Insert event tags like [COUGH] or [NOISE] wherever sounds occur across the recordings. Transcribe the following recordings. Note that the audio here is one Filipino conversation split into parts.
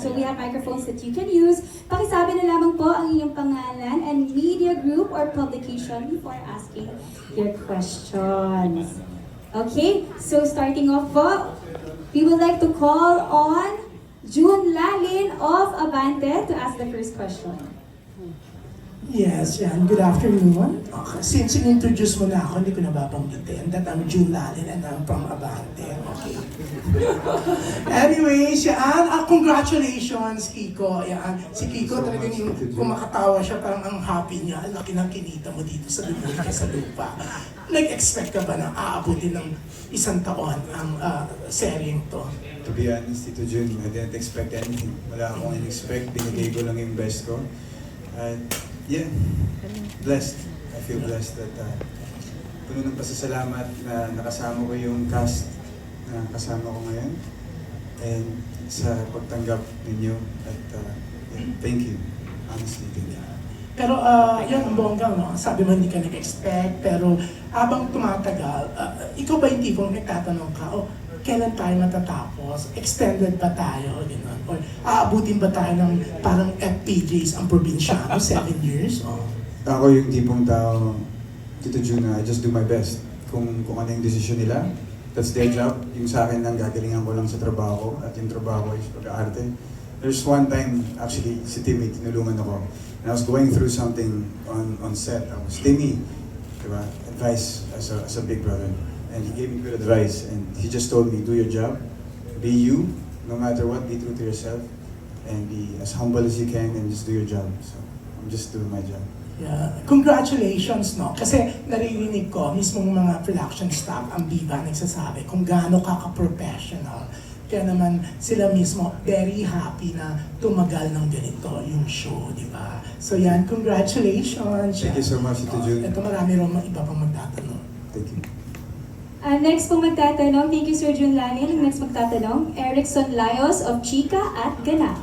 So we have microphones that you can use. Pakisabi na lamang po ang inyong pangalan and media group or publication before asking your questions. Okay, so starting off po, we would like to call on June Lalin of Abante to ask the first question. Yes, yan. Good afternoon. Okay. Since in-introduce mo na ako, hindi ko na babanggitin that I'm June Lalin and I'm from Abante. [LAUGHS] Anyways, yan. Ah, congratulations, Kiko. Yan. Si Kiko talagang yung kumakatawa siya, parang ang happy niya. Ang laki ng kinita mo dito sa lumod ka sa lupa. Nag-expect ka ba na aabutin ng isang taon ang uh, seryeng to? To be honest, Tito Jun, I didn't expect anything. Wala akong in-expect. Binigay ko lang yung best ko. And yeah, blessed. I feel blessed that uh, puno ng pasasalamat na nakasama ko yung cast na kasama ko ngayon. And sa pagtanggap ninyo. At uh, yeah, thank you. Honestly, thank you. Pero uh, yan ang bongga, no? Sabi mo hindi ka nag-expect, pero habang tumatagal, ah, ikaw ba yung tipong nagtatanong ka, oh, kailan tayo matatapos? Extended ba tayo? Ganun? Or aabutin ba tayo ng parang FPJs ang probinsyano, seven years? Oh. [LAUGHS] Ako yung tipong tao, Tito Jun, na I just do my best. Kung, kung ano yung desisyon nila, that's their job. Yung sa akin lang, gagalingan ko lang sa trabaho ko. At yung trabaho ko is pag-aarte. There's one time, actually, si Timmy, tinulungan ako. And I was going through something on, on set. I was, Timmy, diba? advice as a, as a big brother. And he gave me good advice. And he just told me, do your job. Be you, no matter what. Be true to yourself. And be as humble as you can and just do your job. So, I'm just doing my job. Yeah. Congratulations, no? Kasi naririnig ko, mismong mga production staff, ang Viva nagsasabi kung gaano ka ka-professional. Kaya naman sila mismo very happy na tumagal ng ganito yung show, di ba? So yan, congratulations! Thank you so much, Tito Jun. Ito marami rin mga iba pang magtatanong. Thank you. Uh, next pong magtatanong, thank you Sir June Lalin. Ang next magtatanong, Erickson Layos of Chica at Ganap.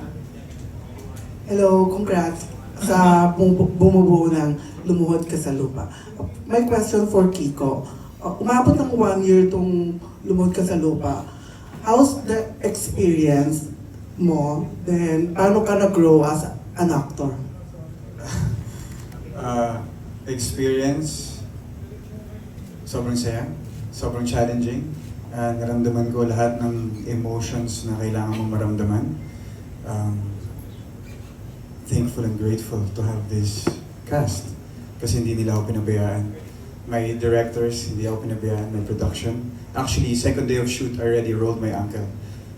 Hello, congrats sa bum- bumubuo ng Lumuhod ka sa lupa. My question for Kiko. Uh, umabot ng one year itong Lumuhod ka sa lupa. How's the experience mo? Then, paano ka nag-grow as an actor? [LAUGHS] Uh, experience, sobrang saya, sobrang challenging. Uh, naramdaman ko lahat ng emotions na kailangan mong maramdaman. Um, thankful and grateful to have this cast. Kasi hindi nila ako pinabayaan. My directors, hindi ako pinabayaan. My production. Actually, second day of shoot, I already rolled my ankle.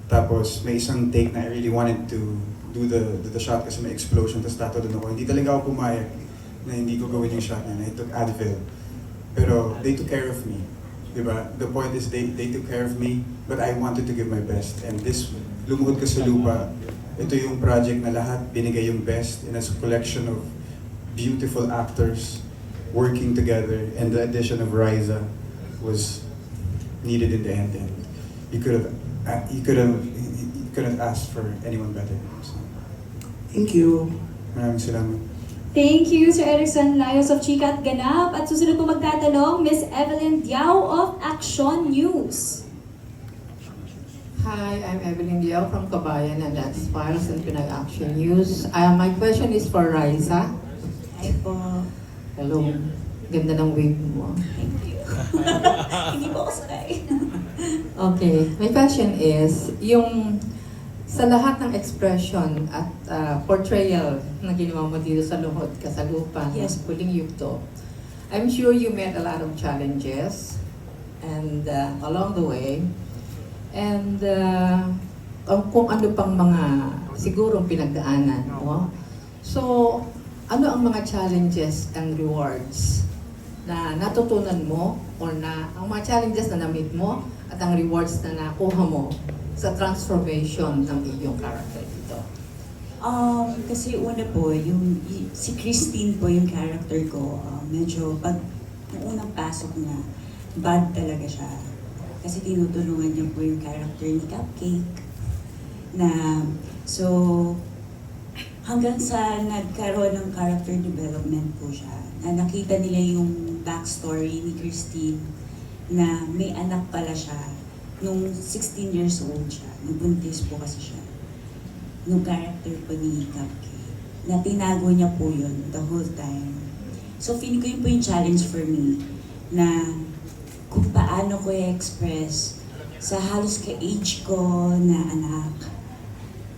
Tapos, may isang take na I really wanted to do the, the, the shot kasi may explosion, tapos tato doon ako. Hindi talaga ako pumayag na hindi ko gawin yung shot na I took Advil. Pero they took care of me. Diba? The point is they, they took care of me, but I wanted to give my best. And this, Lumuhod ka sa lupa, ito yung project na lahat binigay yung best and it's a collection of beautiful actors working together and the addition of Riza was needed in the end and you could have uh, you could have you couldn't ask for anyone better. So, Thank you. maraming salamat. Thank you, Sir Erickson Layos of Chica at Ganap. At susunod po magtatanong, Miss Evelyn Diao of Action News. Hi, I'm Evelyn Diao from Kabayan and that's Files and Pinag Action News. Uh, my question is for Raisa. Hi po. Hello. Ganda ng wig mo. Thank you. [LAUGHS] Hindi po ako sakay. Okay, my question is, yung sa lahat ng expression at uh, portrayal na ginawa mo dito sa Luhod Kasalupan, Yes. Puling Yugto, I'm sure you met a lot of challenges and uh, along the way, and uh, kung- ano pang mga sigurong pinagdaanan, no? So, ano ang mga challenges and rewards na natutunan mo or na ang mga challenges na na-meet mo at ang rewards na nakuha mo sa transformation ng iyong character dito? Um, kasi una po, yung, si Christine po yung character ko, uh, medyo pag unang pasok niya, bad talaga siya. Kasi tinutulungan niya po yung character ni Cupcake. Na, so, hanggang sa nagkaroon ng character development po siya, na nakita nila yung backstory ni Christine na may anak pala siya nung 16 years old siya. Nabuntis po kasi siya. nung character po ni Cupcake. Na tinago niya po yun the whole time. So feeling ko yun po yung challenge for me na kung paano ko i-express sa halos ka-age ko na anak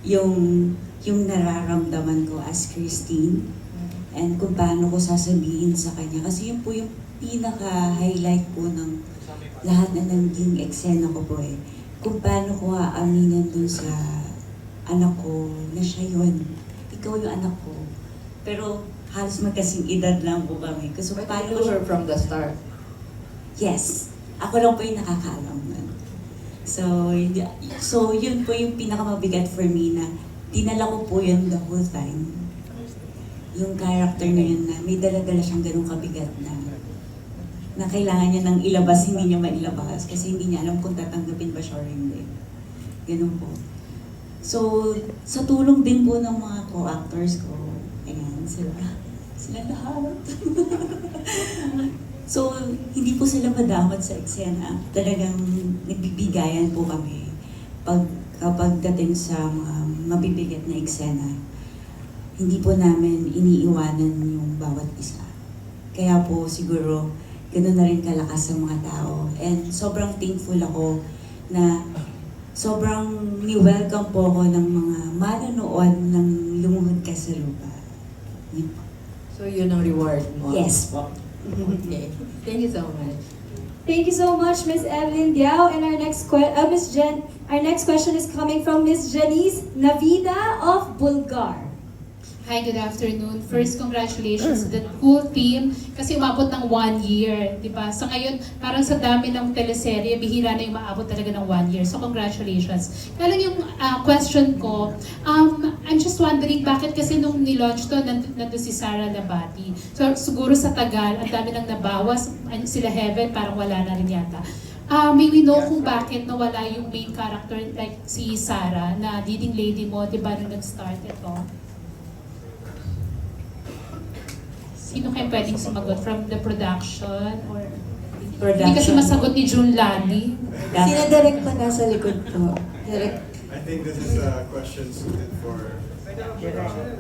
yung yung nararamdaman ko as Christine. And kung paano ko sasabihin sa kanya. Kasi yun po yung pinaka-highlight po ng lahat na naging eksena ko po eh. Kung paano ko aaminin dun sa anak ko na siya yun. Ikaw yung anak ko. Pero halos magkasing edad lang po kami. Kasi paano ko from the start. Yes. Ako lang po yung nakakaalam nun. So, so yun po yung pinakamabigat for me na dinala ko po yun the whole time. Yung character na yun na may dala-dala siyang ganun kabigat na na kailangan niya nang ilabas, hindi niya mailabas kasi hindi niya alam kung tatanggapin ba siya or hindi. Ganun po. So, sa tulong din po ng mga co-actors ko, ayan, sila, sila lahat. [LAUGHS] So, hindi po sila madamot sa eksena. Talagang nagbibigayan po kami pag kapag dating sa mga mabibigat na eksena. Hindi po namin iniiwanan yung bawat isa. Kaya po siguro ganoon na rin kalakas sa mga tao. And sobrang thankful ako na sobrang ni-welcome po ako ng mga manonood ng Lumuhod Ka sa Lupa. Yun. So yun ang reward mo. Yes po. Okay. Thank you so much. Thank you so much, Miss Evelyn Diao. And our next que- uh, Miss Jen, our next question is coming from Miss Janice Navida of Bulgar. Hi, good afternoon. First, congratulations to the whole team kasi umabot ng one year, di ba? Sa ngayon, parang sa dami ng teleserye, bihira na yung maabot talaga ng one year. So, congratulations. Kaya yung ah, question ko, um, I'm just wondering, bakit kasi nung nilaunch to, nand- nandun si Sarah Labati. So, siguro sa tagal, ang dami nang nabawas. Sila Heaven, parang wala na rin yata. Ah, may we know kung bakit nawala yung main character like si Sarah na leading lady mo, di ba, nung nag-start ito? Sino kayo pwedeng sumagot? From the production or... Hindi kasi Production. masagot ni June Lani. Sino direct pa nasa likod ko? Direct. I think this is a question suited for uh,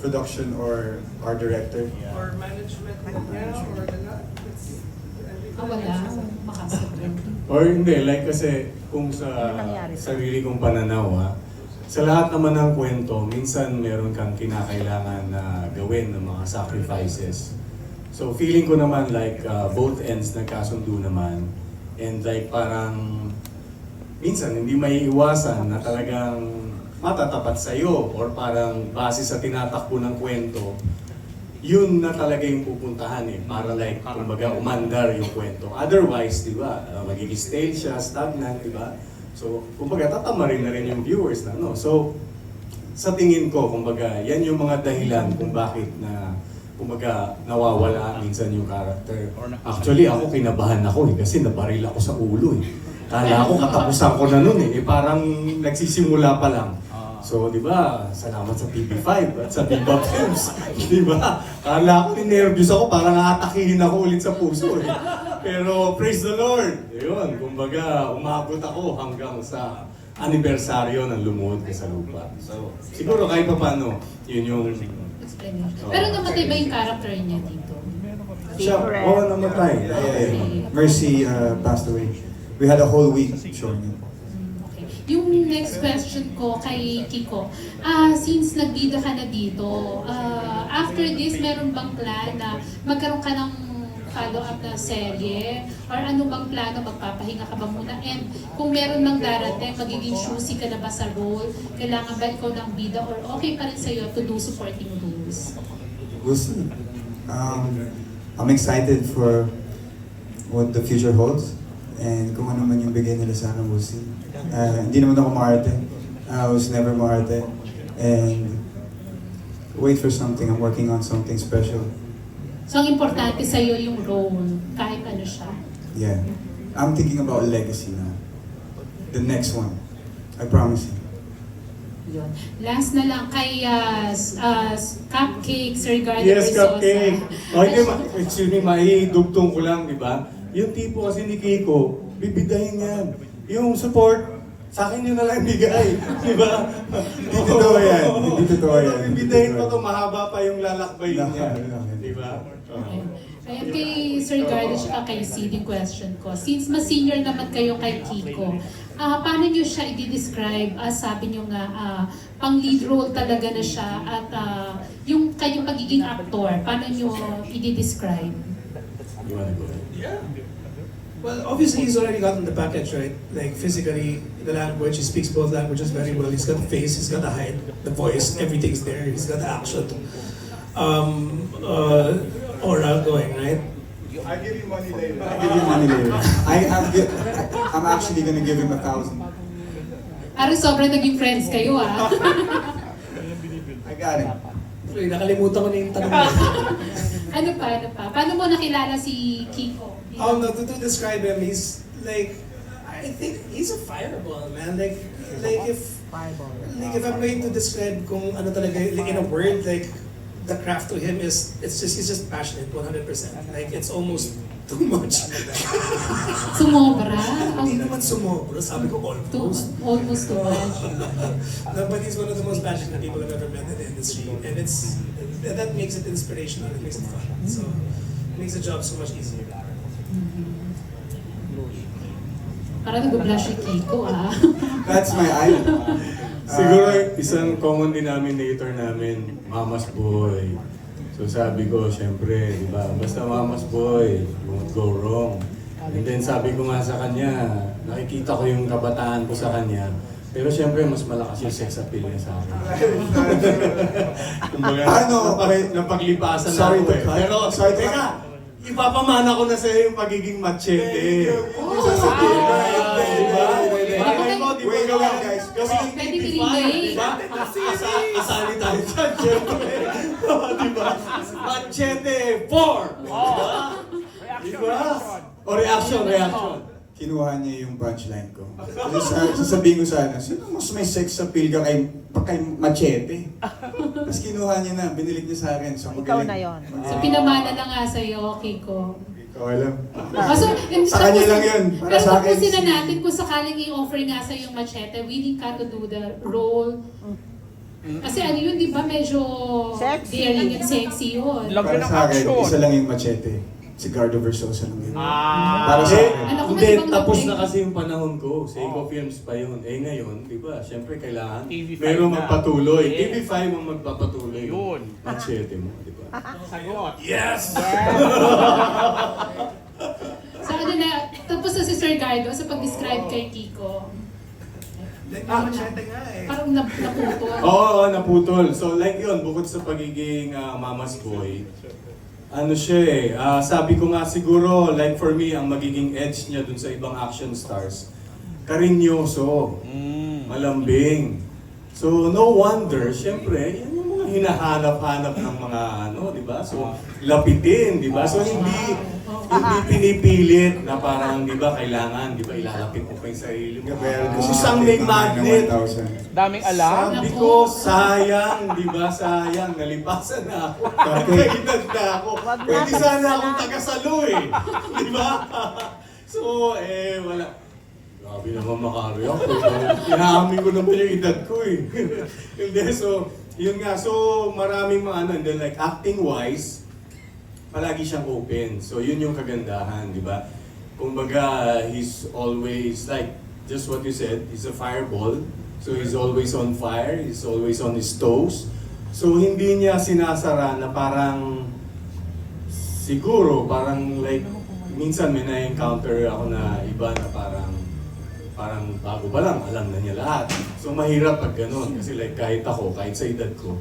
production or our director. or management niya or the Ah, wala. Makasagot. Or hindi, like kasi kung sa sarili kong pananaw ha, sa lahat naman ng kwento, minsan meron kang kinakailangan na gawin ng mga sacrifices. So feeling ko naman like uh, both ends nagkasundo naman and like parang minsan hindi may iwasan na talagang matatapat sa'yo or parang base sa tinatakbo ng kwento, yun na talaga yung pupuntahan eh, para like, kumbaga, umandar yung kwento. Otherwise, di ba, uh, magiging stale siya, stagnant, di ba? So, kumbaga, tatama rin na rin yung viewers na, no? So, sa tingin ko, kumbaga, yan yung mga dahilan kung bakit na, kumbaga, nawawala minsan yung character. Actually, ako kinabahan ako eh, kasi nabaril ako sa ulo eh. Kala ko katapusan ko na nun eh, eh parang nagsisimula pa lang. So, di ba, salamat sa TV5 at sa Viva Films. [LAUGHS] di ba? Kala ko ninervyos ako, parang aatakihin ako ulit sa puso eh. Pero praise the Lord! Yun, kumbaga, umabot ako hanggang sa anibersaryo ng Lumuhod ka sa lupa. So, siguro kahit pa paano, yun yung... Explanation. Pero namatay ba yung character niya dito? Siya, oo, namatay. Yeah. Mercy uh, passed away. We had a whole week showing it. Okay. Yung next question ko kay Kiko, ah since nagdida ka na dito, ah, after this, meron bang plan na magkaroon ka ng follow-up na serye? Or ano bang plano? Magpapahinga ka ba muna? And kung meron mang darating, magiging choosy ka na ba sa role? Kailangan ba ikaw ng bida? Or okay pa rin sa'yo to do supporting roles? See. Um, I'm excited for what the future holds. And kung ano man yung bigay nila sa akin, we'll see. Uh, hindi naman ako maarte. I was never maarte. And wait for something. I'm working on something special. So, ang importante sa'yo yung role, kahit ano siya. Yeah. I'm thinking about legacy now. The next one. I promise you. Yun. Last na lang kay uh, uh, s- Cupcake, Sir Garden Yes, cupcake. Oh, hindi, ma- excuse me, maidugtong ko lang, di ba? Yung tipo kasi ni Kiko, bibidahin yan. Yung support, sa akin yun na lang bigay. [LAUGHS] Di ba? Hindi totoo yan. Hindi totoo yan. Kung Bibitahin ko to, mahaba pa yung lalakbay niya. Di ba? Oo. Ayan kay Sir Gardo at kay yung question ko. Since mas senior naman kayo kay Kiko, ah paano nyo siya i-describe? as sabi nyo nga, ah, pang lead role talaga na siya at ah, yung kanyang pagiging actor, paano nyo i-describe? You wanna go ahead? Yeah. Well, obviously he's already gotten the package, right? Like physically, the language, he speaks both languages very well. He's got the face, he's got the height, the voice, everything's there. He's got the action. Um, uh, aura going, right? I give you money later. I give you money later. I, I'm, gi- I'm actually gonna give him a thousand. Parang sobrang naging friends kayo ah. I got him. Sorry, nakalimutan ko na yung tanong [LAUGHS] ano pa, ano pa? Paano mo nakilala si Kiko? Um, no, to, to describe him, he's like, I think he's a fireball, man. Like, like if, like if I'm going to describe kung ano talaga, like in a word, like the craft to him is, it's just, he's just passionate, 100%. Like, it's almost [LAUGHS] too much. Sumobra? Hindi naman sumobro, sabi ko Too, almost. almost too much. [LAUGHS] no, but he's one of the most passionate people I've ever met in the industry. And it's, that that makes it inspirational, it makes it fun. So, it makes the job so much easier. Parang nag-blush si Kiko ah. [LAUGHS] That's my idol. Siguro isang common denominator namin, Mama's Boy. So sabi ko, syempre, di ba, basta Mama's Boy, won't go wrong. And then sabi ko nga sa kanya, nakikita ko yung kabataan ko sa kanya, pero syempre, mas malakas yung sex appeal niya sa akin. [LAUGHS] Kumbaga, Ano? napag- napaglipasan na Sorry ako to eh. cut. Pero, Sorry to teka, ipapamana ko na sa'yo yung pagiging machete. Yung sasabihin ko, Ah, di ba? Bakit mo, di ba gawin? guys. Kasi Pwede 85, i-relate. di ba? Asa- Asali tayo dyan, syempre. Di ba? Machete 4! Di ba? Di ba? O reaction, reaction. Kinuha niya yung punchline ko. Sa- sasabihin ko sana, sino mas may sex appeal ka kay, pa kay Machete? Tapos kinuha niya na, binilig niya sa akin. So, Ikaw magaling. na yon. So pinamana na nga sa'yo, Kiko. Ikaw alam. Kaso, yung- Sa kanya lang yun. Para Pero sa akin, tapusin na natin kung sakaling i-offer nga sa yung machete, willing ka to do the role. Kasi ano yun, di ba, medyo Sexy. daring and sexy yun. Para sa akin, isa lang yung Machete. Si Gardo Versosa lang yun. Para sa Hindi, akin. Ano kung hindi, ibang tapos na kasi yung panahon ko. Sa Eco Films pa yun. Eh ngayon, di ba, syempre kailangan TV5 meron na. magpatuloy. Yes. TV5 ang magpapatuloy. Yun. Machete mo, di ba? Sagot. Yes! [LAUGHS] So ano na, tapos na si Sir Gardo sa pag-describe kay Kiko. Ah, machete nga eh. Parang nap naputol. Oo, oo, naputol. So like yun, bukod sa pagiging ah, mama's boy, ano siya eh, ah, sabi ko nga siguro, like for me, ang magiging edge niya dun sa ibang action stars, karinyoso, malambing. So no wonder, syempre, yan yung mga hinahanap-hanap ng mga ano, di ba? So lapitin, di ba? So hindi hindi pinipilit na parang, di ba, kailangan, di ba, ilalapit mo pa yung sarili mo. Gabriel, Kasi siyang may magnet. Daming alam. Sabi ko, sayang, di ba, sayang, nalipasan na ako. Nagkaedad na ako. Pwede sana akong tagasalo eh. Di ba? [LAUGHS] so, eh, wala. Grabe naman makareact ko. Inaamin ko naman yung edad ko eh. [LAUGHS] Hindi, so, yun nga. So, maraming mga ano, and then like acting-wise, palagi siyang open. So, yun yung kagandahan, di ba? Kumbaga, he's always like, just what you said, he's a fireball. So, he's always on fire, he's always on his toes. So, hindi niya sinasara na parang, siguro, parang like, minsan may na-encounter ako na iba na parang, parang bago pa lang, alam na niya lahat. So, mahirap pag ganun. Kasi like, kahit ako, kahit sa edad ko,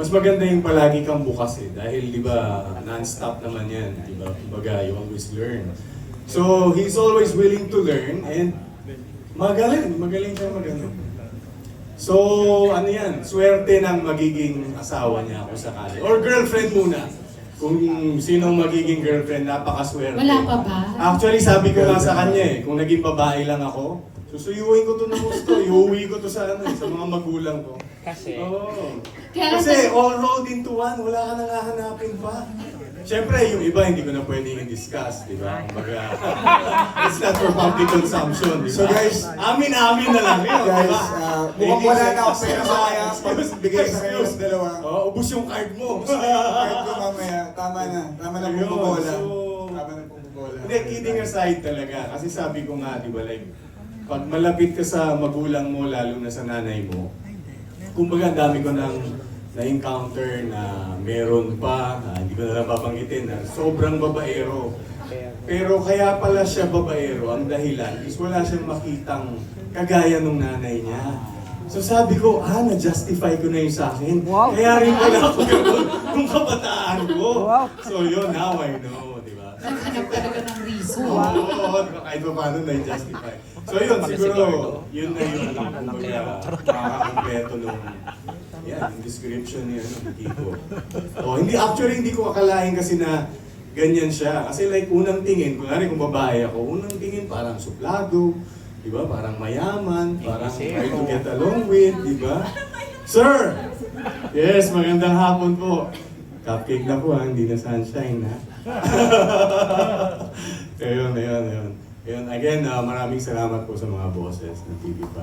mas maganda yung palagi kang bukas eh. Dahil, di ba, non-stop naman yan. Di ba? Kumbaga, you always learn. So, he's always willing to learn and magaling. Magaling siya magano. So, ano yan? Swerte ng magiging asawa niya kung sakali. Or girlfriend muna. Kung sinong magiging girlfriend, napakaswerte. Wala pa ba? Actually, sabi ko nga sa kanya eh, kung naging babae lang ako, susuyuin ko to ng gusto, iuwi ko to sa ano, eh, sa mga magulang ko. Kasi? Oo. Kaya Kasi all rolled into one, wala ka nang hahanapin pa. Siyempre, yung iba hindi ko na pwedeng i-discuss, di ba? Kumbaga, it's not for public consumption, di ba? So, guys- amin-amin na lang yun, di Guys, ba? uh, mukhang wala na akong pera mamaya pag bigay sa kayo sa dalawa. Oo, ubus yung card mo. Kahit ko mamaya, tama na. Tama na Ayun, pumubola. so- Tama na pumubola. Hindi, kidding aside talaga. Kasi sabi ko nga, di ba, like, pag malapit ka sa magulang mo, lalo na sa nanay mo, kumbaga ang dami ko nang na-encounter na meron pa, na hindi ko na lang babanggitin, na sobrang babaero. Pero kaya pala siya babaero, ang dahilan is wala siyang makitang kagaya nung nanay niya. So sabi ko, ah, na-justify ko na yun sa akin. Kaya rin pala ako ganun [LAUGHS] nung kabataan ko. So yun, now I know? Naghanap talaga ng reason. Oo, di ba? kahit pa paano na-justify. So yun, siguro, yun na yun, kumbaga, makakakompleto nung, yan, yung description niya ng Kiko. Oh, hindi, actually, hindi ko akalain kasi na ganyan siya. Kasi like, unang tingin, kunwari kung babae ako, unang tingin parang suplado, di ba? Parang mayaman, parang hard to get along with, di ba? Sir! Yes, magandang hapon po. Cupcake na po ha, hindi na sunshine ha. [LAUGHS] ayun, ayun, ayun. Ayun, again, uh, maraming salamat po sa mga bosses ng TV5.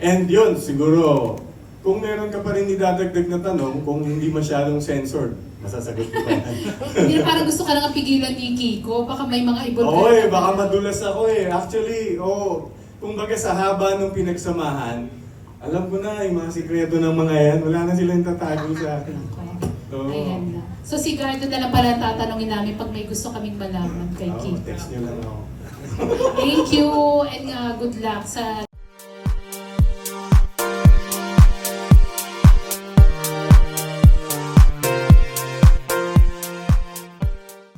And yun, siguro, kung meron ka pa rin idadagdag na tanong, kung hindi masyadong censored, masasagot ko pa yan. [LAUGHS] Hindi na parang gusto ka nang pigilan ni Kiko. Baka may mga ibon Oo eh, baka madulas ako eh. Actually, oo. kumbaga sa haba nung pinagsamahan, alam ko na yung mga sikreto ng mga yan, wala na silang tatago sa akin. So si Gardo na lang pala tatanungin namin pag may gusto kaming malaman kay Oo, Kiko. text nyo lang ako. Thank you and uh, good luck sa